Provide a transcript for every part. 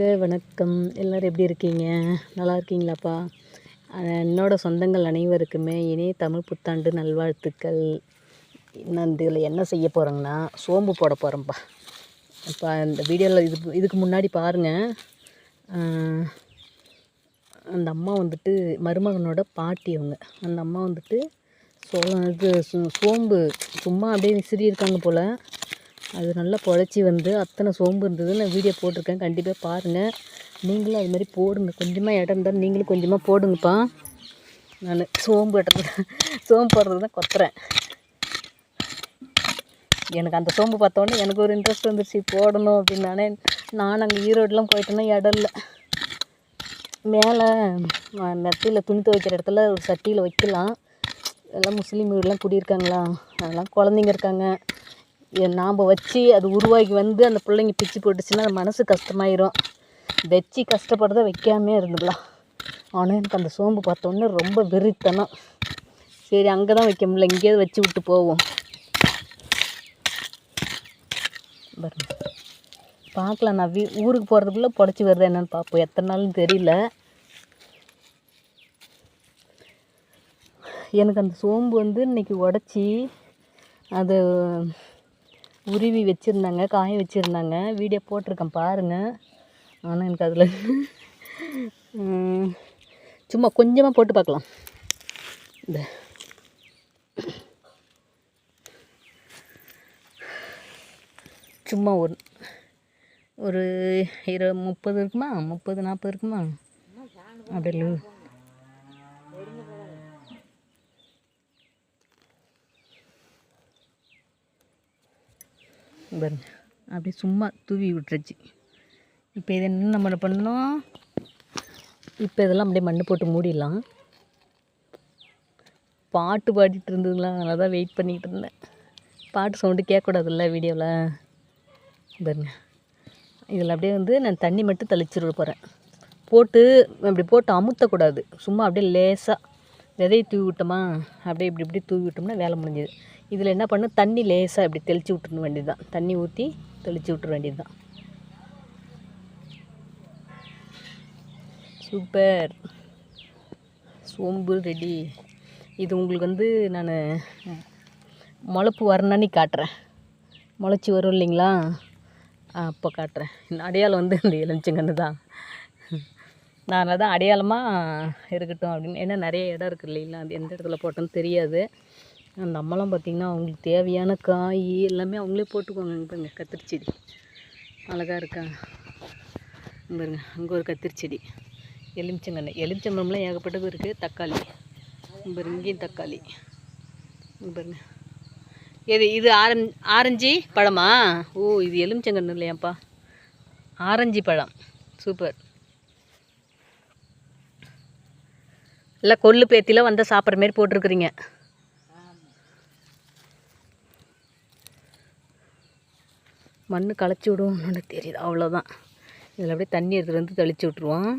வணக்கம். எல்லோரும் எப்படி இருக்கீங்க? நல்லா இருக்கீங்களாப்பா? என்னோட சொந்தங்கள் அனைவருக்குமே இனிய தமிழ் புத்தாண்டு நல்வாழ்த்துக்கள். நான் இதில் என்ன செய்ய போகிறேங்கன்னா சோம்பு போட போகிறேன்ப்பா இப்போ இந்த வீடியோவில் இது இதுக்கு முன்னாடி பாருங்கள் அந்த அம்மா வந்துட்டு மருமகனோட பாட்டி அவங்க. அந்த அம்மா வந்துட்டு சோ இது சோம்பு சும்மா அப்படியே விசிறி இருக்காங்க போல். அது நல்லா பொழைச்சி வந்து அத்தனை சோம்பு இருந்தது நான் வீடியோ போட்டிருக்கேன். கண்டிப்பாக பாருங்கள் நீங்களும் அது மாதிரி போடுங்க. கொஞ்சமாக இடம் இருந்தால் நீங்களும் கொஞ்சமாக போடுங்கப்பா. நான் சோம்பு இடத்துல சோம்பு போடுறது தான் கொத்துறேன். எனக்கு அந்த சோம்பு பார்த்தோன்னே எனக்கு ஒரு இன்ட்ரெஸ்ட் வந்துருச்சு. போடணும் அப்படின்னு நானே நான் அங்கே ஈரோடுலாம் போயிட்டேன்னா இடம் இல்லை. மேலே மெத்தையில் துணி துவைக்கிற இடத்துல ஒரு சட்டியில் வைக்கலாம். எல்லாம் முஸ்லீம் வீடெலாம் குடியிருக்காங்களா? அதெல்லாம் குழந்தைங்க இருக்காங்க. நாம் வச்சு அது உருவாகி வந்து அந்த பிள்ளைங்க பிச்சு போட்டுச்சுன்னா அது மனசு கஷ்டமாயிரும். வச்சு கஷ்டப்படுறத வைக்காமே இருந்துக்கலாம். ஆனால் எனக்கு அந்த சோம்பு பார்த்தோன்னே ரொம்ப வெறித்தனம். சரி அங்கே தான் வைக்க முடியல. இங்கேயாவது வச்சு விட்டு போவோம். பாருங்க. பார்க்கலாம். நான் வீ ஊருக்கு போகிறதுக்குள்ளே புடச்சி வருதா என்னென்னு பார்ப்போம். எத்தனை நாள்னு தெரியல. எனக்கு அந்த சோம்பு வந்து இன்றைக்கி உடச்சி அது உருவி வச்சுருந்தாங்க காய வச்சுருந்தாங்க. வீடியோ போட்டிருக்கேன் பாருங்கள் ஆனால் எனக்கு அதில் சும்மா கொஞ்சமாக போட்டு பார்க்கலாம். இந்த. சும்மா ஒரு ஒரு இரு முப்பது இருக்குமா? முப்பது நாற்பது இருக்குமா? அப்படி பாருங்க அப்படியே சும்மா தூவி விட்டுருச்சு. இப்போ இது என்ன நம்ம பண்ணோம் இப்போ இதெல்லாம் அப்படியே மண் போட்டு மூடிடலாம். பாட்டு பாடிட்டு இருந்ததுங்களா அதனால தான் வெயிட் பண்ணிக்கிட்டு இருந்தேன். பாட்டு சவுண்டு கேட்கக்கூடாதுல்ல வீடியோவில் பாருங்க. இதில் அப்படியே வந்து நான் தண்ணி மட்டும் தெளிச்சிட போகிறேன் போட்டு அப்படி போட்டு அமுத்தக்கூடாது. சும்மா அப்படியே லேசாக விதையை தூவி விட்டோமா? அப்படியே இப்படி இப்படி தூவி விட்டோம்னா வேலை முடிஞ்சுது. இதில் என்ன பண்ணணும் தண்ணி லேசாக இப்படி தெளித்து விட்டுற வேண்டியது தான் தண்ணி ஊற்றி தெளித்து விட்டுற வேண்டியது தான் சூப்பர். சோம்பு ரெடி இது உங்களுக்கு வந்து நான் முளப்பு வரணுன்னு காட்டுறேன். முளைச்சி வரும் இல்லைங்களா? அப்போ காட்டுறேன். அடையாளம் வந்து இந்த எலுமிச்சங்கன்று தான் நான் தான் அடையாளமாக இருக்கட்டும் அப்படின்னு. ஏன்னா நிறைய இடம் இருக்குது இல்லைங்களா? அது எந்த இடத்துல போட்டோன்னு தெரியாது. அந்த அம்மாலாம் பார்த்திங்கன்னா அவங்களுக்கு தேவையான காய் எல்லாமே அவங்களே போட்டுக்குவாங்க. பாருங்க கத்திரி செடி அழகாக இருக்கா பாருங்க அங்கே ஒரு கத்திரிச்செடி. எலுமிச்சங்கன்று. எலுமிச்சம்பழம்லாம் ஏகப்பட்டது இருக்குது தக்காளி. பாருங்க இங்கேயும் தக்காளி. பாருங்க. எது இது ஆரஞ் ஆரஞ்சு பழமா? ஓ இது எலுமிச்சங்கன்று இல்லையாப்பா. ஆரஞ்சு பழம். சூப்பர். எல்லாம் கொள்ளு பேத்தியில் வந்தால் சாப்பிட்ற மாரி போட்டிருக்குறீங்க. மண் களைச்சி விடுவோம்னு தெரியுது. அவ்வளோதான் இதில் அப்படியே தண்ணி எடுத்துகிட்டு வந்து தெளித்து விட்ருவோம்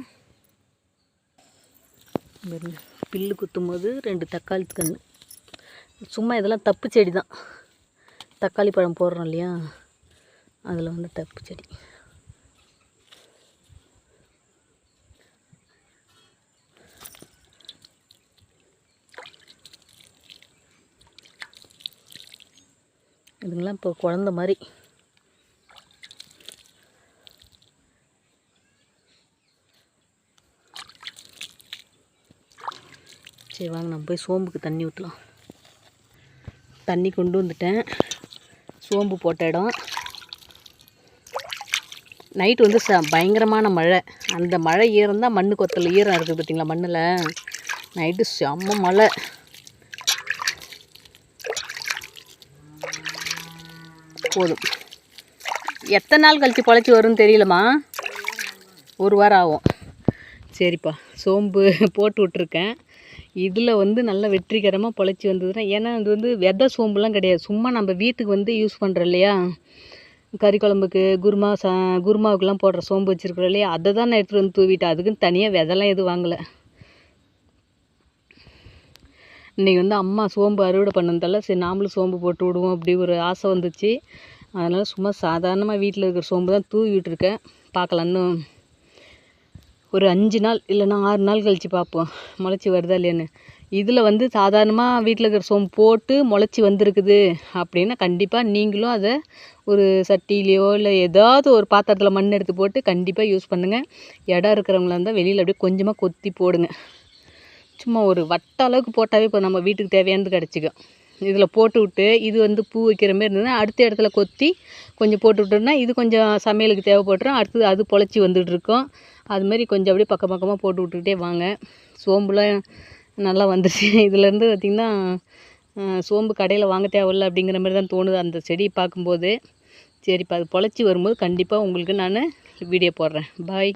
பில்லு குத்தும் போது ரெண்டு தக்காளி கன்று சும்மா இதெல்லாம் தப்பு செடி தான் தக்காளி பழம் போடுறோம் இல்லையா? அதில் வந்து தப்பு செடி. இதுங்கெல்லாம் இப்போ குழந்த மாதிரி. சரி வாங்க நம்ம போய் சோம்புக்கு தண்ணி ஊற்றலாம் தண்ணி கொண்டு வந்துட்டேன். சோம்பு போட்ட இடம். நைட்டு வந்து ச பயங்கரமான மழை. அந்த மழை ஈரம் தான் மண்ணு கொத்தல் ஈரம் இருக்குது பார்த்திங்களா மண்ணில். நைட்டு செம்ம மழை. போதும். எத்தனை நாள் கழித்து பொழைச்சி வரும்னு தெரியலம்மா? ஒரு வாரம் ஆகும். சரிப்பா சோம்பு போட்டு விட்ருக்கேன் இதில் வந்து நல்லா வெற்றிகரமாக பொழைச்சி வந்ததுன்னா ஏன்னா இது வந்து வெதை சோம்புலாம் கிடையாது. சும்மா நம்ம வீட்டுக்கு வந்து யூஸ் பண்ணுறோம் இல்லையா? கறி குழம்புக்கு குருமா சா குருமாவுக்கெலாம் போடுற சோம்பு வச்சுருக்குறோம் இல்லையா? அதை தான் நான் எடுத்துகிட்டு வந்து தூவிட்டேன். அதுக்குன்னு தனியாக விதெல்லாம் எதுவும் வாங்கலை. இன்றைக்கி வந்து அம்மா சோம்பு அறுவடை பண்ணதால சரி நாமளும் சோம்பு போட்டு விடுவோம் அப்படி ஒரு ஆசை வந்துச்சு. அதனால் சும்மா சாதாரணமாக வீட்டில் இருக்கிற சோம்பு தான் தூவி விட்டுருக்கேன் பார்க்கலாம் இன்னும் ஒரு அஞ்சு நாள் இல்லைன்னா ஆறு நாள் கழித்து பார்ப்போம். முளைச்சி வருதா இல்லையான்னு. இதில் வந்து சாதாரணமாக வீட்டில் இருக்கிற சோம்பு போட்டு முளைச்சி வந்திருக்குது அப்படின்னா கண்டிப்பாக நீங்களும் அதை ஒரு சட்டியிலையோ இல்லை ஏதாவது ஒரு பாத்திரத்தில் மண் எடுத்து போட்டு கண்டிப்பாக யூஸ் பண்ணுங்கள் இடம் இருக்கிறவங்களா இருந்தால் வெளியில் அப்படியே கொஞ்சமாக கொத்தி போடுங்க. சும்மா ஒரு வட்ட அளவுக்கு போட்டாவே இப்போ நம்ம வீட்டுக்கு தேவையானது கிடச்சிக்கும். இதில் போட்டு விட்டு இது வந்து பூ வைக்கிற மாதிரி இருந்ததுன்னா அடுத்த இடத்துல கொத்தி கொஞ்சம் போட்டு விட்டோம்னா இது கொஞ்சம் சமையலுக்கு தேவைப்பட்டுரும் அடுத்தது அது பொழைச்சி வந்துட்டு அது மாதிரி கொஞ்சம் அப்படியே பக்கம் பக்கமாக போட்டு விட்டுக்கிட்டே வாங்க. சோம்புலாம் நல்லா வந்துச்சு இதுலேருந்து பார்த்திங்கன்னா சோம்பு கடையில் வாங்க தேவையில்ல அப்படிங்கிற மாதிரி தான் தோணுது அந்த செடியை பார்க்கும்போது. சரி இப்போ அது பொழைச்சி வரும்போது கண்டிப்பாக உங்களுக்கு நான் வீடியோ போடுறேன். பாய்